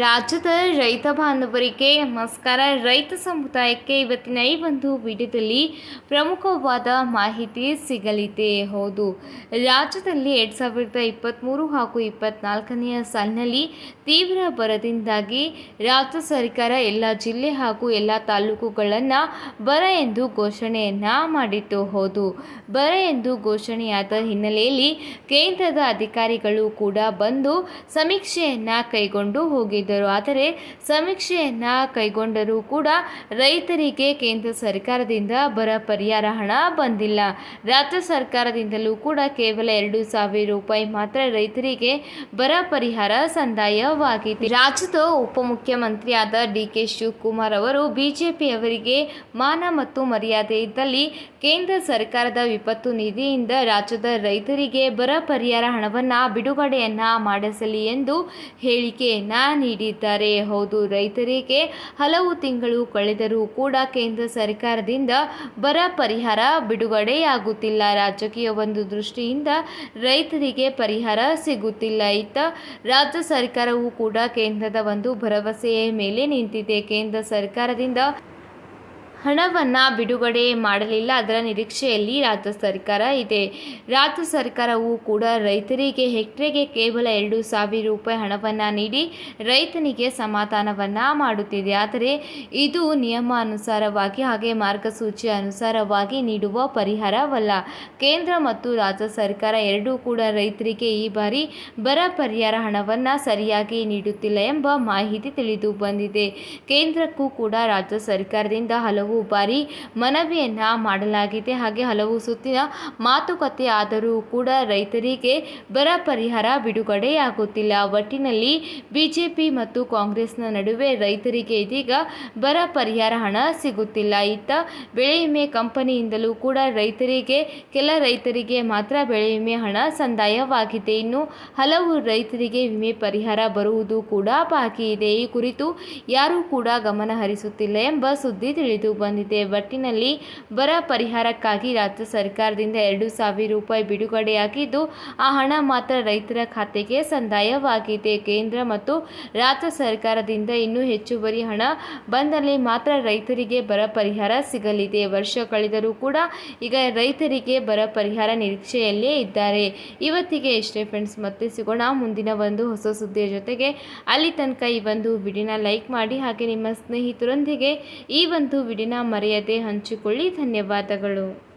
ರಾಜ್ಯದ ರೈತ ಬಾಂಧವರಿಗೆ ನಮಸ್ಕಾರ. ರೈತ ಸಮುದಾಯಕ್ಕೆ ಇವತ್ತಿನ ಈ ಒಂದು ವಿಡಿಯೋದಲ್ಲಿ ಪ್ರಮುಖವಾದ ಮಾಹಿತಿ ಸಿಗಲಿದೆ. ಹೌದು, ರಾಜ್ಯದಲ್ಲಿ ಎರಡು ಸಾವಿರದ ಇಪ್ಪತ್ತ್ಮೂರು ಹಾಗೂ ಇಪ್ಪತ್ತ್ನಾಲ್ಕನೆಯ ಸಾಲಿನಲ್ಲಿ ತೀವ್ರ ಬರದಿಂದಾಗಿ ರಾಜ್ಯ ಸರ್ಕಾರ ಎಲ್ಲ ಜಿಲ್ಲೆ ಹಾಗೂ ಎಲ್ಲ ತಾಲೂಕುಗಳನ್ನು ಬರ ಎಂದು ಘೋಷಣೆಯನ್ನು ಮಾಡಿತ್ತು. ಹೌದು, ಬರ ಎಂದು ಘೋಷಣೆಯಾದ ಹಿನ್ನೆಲೆಯಲ್ಲಿ ಕೇಂದ್ರದ ಅಧಿಕಾರಿಗಳು ಕೂಡ ಬಂದು ಸಮೀಕ್ಷೆಯನ್ನು ಕೈಗೊಂಡು ಆದರೆ ಸಮೀಕ್ಷೆಯನ್ನು ಕೈಗೊಂಡರೂ ಕೂಡ ರೈತರಿಗೆ ಕೇಂದ್ರ ಸರ್ಕಾರದಿಂದ ಬರ ಪರಿಹಾರ ಹಣ ಬಂದಿಲ್ಲ. ರಾಜ್ಯ ಸರ್ಕಾರದಿಂದಲೂ ಕೂಡ ಕೇವಲ ಎರಡು ಸಾವಿರ ರೂಪಾಯಿ ಮಾತ್ರ ರೈತರಿಗೆ ಬರ ಪರಿಹಾರ ಸಂದಾಯವಾಗಿದೆ. ರಾಜ್ಯದ ಉಪಮುಖ್ಯಮಂತ್ರಿಯಾದ ಡಿ ಕೆ ಶಿವಕುಮಾರ್ ಅವರು ಬಿಜೆಪಿಯವರಿಗೆ ಮಾನ ಮತ್ತು ಮರ್ಯಾದೆ ಇದ್ದಲ್ಲಿ ಕೇಂದ್ರ ಸರ್ಕಾರದ ವಿಪತ್ತು ನಿಧಿಯಿಂದ ರಾಜ್ಯದ ರೈತರಿಗೆ ಬರ ಪರಿಹಾರ ಹಣವನ್ನು ಬಿಡುಗಡೆಯನ್ನ ಮಾಡಿಸಲಿ ಎಂದು ಹೇಳಿಕೆಯನ್ನ ನೀಡಿದ್ದಾರೆ. ಹೌದು, ರೈತರಿಗೆ ಹಲವು ತಿಂಗಳು ಕಳೆದರೂ ಕೂಡ ಕೇಂದ್ರ ಸರ್ಕಾರದಿಂದ ಬರ ಪರಿಹಾರ ಬಿಡುಗಡೆಯಾಗುತ್ತಿಲ್ಲ. ರಾಜಕೀಯ ಒಂದು ದೃಷ್ಟಿಯಿಂದ ರೈತರಿಗೆ ಪರಿಹಾರ ಸಿಗುತ್ತಿಲ್ಲ. ಇತ್ತ ರಾಜ್ಯ ಸರ್ಕಾರವು ಕೂಡ ಕೇಂದ್ರದ ಒಂದು ಭರವಸೆಯ ಮೇಲೆ ನಿಂತಿದೆ. ಕೇಂದ್ರ ಸರ್ಕಾರದಿಂದ ಹಣವನ್ನು ಬಿಡುಗಡೆ ಮಾಡಲಿಲ್ಲ. ಅದರ ನಿರೀಕ್ಷೆಯಲ್ಲಿ ರಾಜ್ಯ ಸರ್ಕಾರ ಇದೆ. ರಾಜ್ಯ ಸರ್ಕಾರವು ಕೂಡ ರೈತರಿಗೆ ಹೆಕ್ಟರ್ಗೆ ಕೇವಲ ಎರಡು ಸಾವಿರ ರೂಪಾಯಿ ಹಣವನ್ನು ನೀಡಿ ರೈತನಿಗೆ ಸಮಾಧಾನವನ್ನು ಮಾಡುತ್ತಿದೆ. ಆದರೆ ಇದು ನಿಯಮಾನುಸಾರವಾಗಿ ಹಾಗೆ ಮಾರ್ಗಸೂಚಿ ಅನುಸಾರವಾಗಿ ನೀಡುವ ಪರಿಹಾರವಲ್ಲ. ಕೇಂದ್ರ ಮತ್ತು ರಾಜ್ಯ ಸರ್ಕಾರ ಎರಡೂ ಕೂಡ ರೈತರಿಗೆ ಈ ಬಾರಿ ಬರ ಪರಿಹಾರ ಹಣವನ್ನು ಸರಿಯಾಗಿ ನೀಡುತ್ತಿಲ್ಲ ಎಂಬ ಮಾಹಿತಿ ತಿಳಿದು ಬಂದಿದೆ. ಕೇಂದ್ರಕ್ಕೂ ಕೂಡ ರಾಜ್ಯ ಸರ್ಕಾರದಿಂದ ಹಲವು ಬಾರಿ ಮನವಿಯನ್ನು ಮಾಡಲಾಗಿದೆ. ಹಾಗೆ ಹಲವು ಸುತ್ತಿನ ಮಾತುಕತೆ ಆದರೂ ಕೂಡ ರೈತರಿಗೆ ಬರ ಪರಿಹಾರ ಬಿಡುಗಡೆಯಾಗುತ್ತಿಲ್ಲ. ಒಟ್ಟಿನಲ್ಲಿ ಬಿಜೆಪಿ ಮತ್ತು ಕಾಂಗ್ರೆಸ್ನ ನಡುವೆ ರೈತರಿಗೆ ಇದೀಗ ಬರ ಪರಿಹಾರ ಹಣ ಸಿಗುತ್ತಿಲ್ಲ. ಇತ್ತ ಬೆಳೆ ವಿಮೆ ಕಂಪನಿಯಿಂದಲೂ ಕೂಡ ರೈತರಿಗೆ, ಕೆಲ ರೈತರಿಗೆ ಮಾತ್ರ ಬೆಳೆ ವಿಮೆ ಹಣ ಸಂದಾಯವಾಗಿದೆ. ಇನ್ನು ಹಲವು ರೈತರಿಗೆ ವಿಮೆ ಪರಿಹಾರ ಬರುವುದು ಕೂಡ ಬಾಕಿ ಇದೆ ಈ ಕುರಿತು ಯಾರೂ ಕೂಡ ಗಮನ ಹರಿಸುತ್ತಿಲ್ಲ ಎಂಬ ಸುದ್ದಿ ತಿಳಿದು ಬಂದಿದೆ. ಒಟ್ಟಿನಲ್ಲಿ ಬರ ಪರಿಹಾರಕ್ಕಾಗಿ ರಾಜ್ಯ ಸರ್ಕಾರದಿಂದ ಎರಡು ಸಾವಿರ ರೂಪಾಯಿ ಬಿಡುಗಡೆಯಾಗಿದ್ದು, ಆ ಹಣ ಮಾತ್ರ ರೈತರ ಖಾತೆಗೆ ಸಂದಾಯವಾಗಿದೆ. ಕೇಂದ್ರ ಮತ್ತು ರಾಜ್ಯ ಸರ್ಕಾರದಿಂದ ಇನ್ನೂ ಹೆಚ್ಚುವರಿ ಹಣ ಬಂದಲ್ಲಿ ಮಾತ್ರ ರೈತರಿಗೆ ಬರ ಪರಿಹಾರ ಸಿಗಲಿದೆ. ವರ್ಷ ಕಳೆದರೂ ಕೂಡ ಈಗ ರೈತರಿಗೆ ಬರ ಪರಿಹಾರ ನಿರೀಕ್ಷೆಯಲ್ಲೇ ಇದ್ದಾರೆ. ಇವತ್ತಿಗೆ ಇಷ್ಟೇ ಫ್ರೆಂಡ್ಸ್ ಮತ್ತೆ ಸಿಗೋಣ ಮುಂದಿನ ಒಂದು ಹೊಸ ಸುದ್ದಿಯ ಜೊತೆಗೆ. ಅಲ್ಲಿ ತನಕ ಈ ಒಂದು ವಿಡಿಯೋನ ಲೈಕ್ ಮಾಡಿ, ಹಾಗೆ ನಿಮ್ಮ ಸ್ನೇಹಿತರೊಂದಿಗೆ ಈ ಒಂದು ವಿಡಿಯೋನ ಮರೆಯದೆ ಹಂಚಿಕೊಳ್ಳಿ. ಧನ್ಯವಾದಗಳು.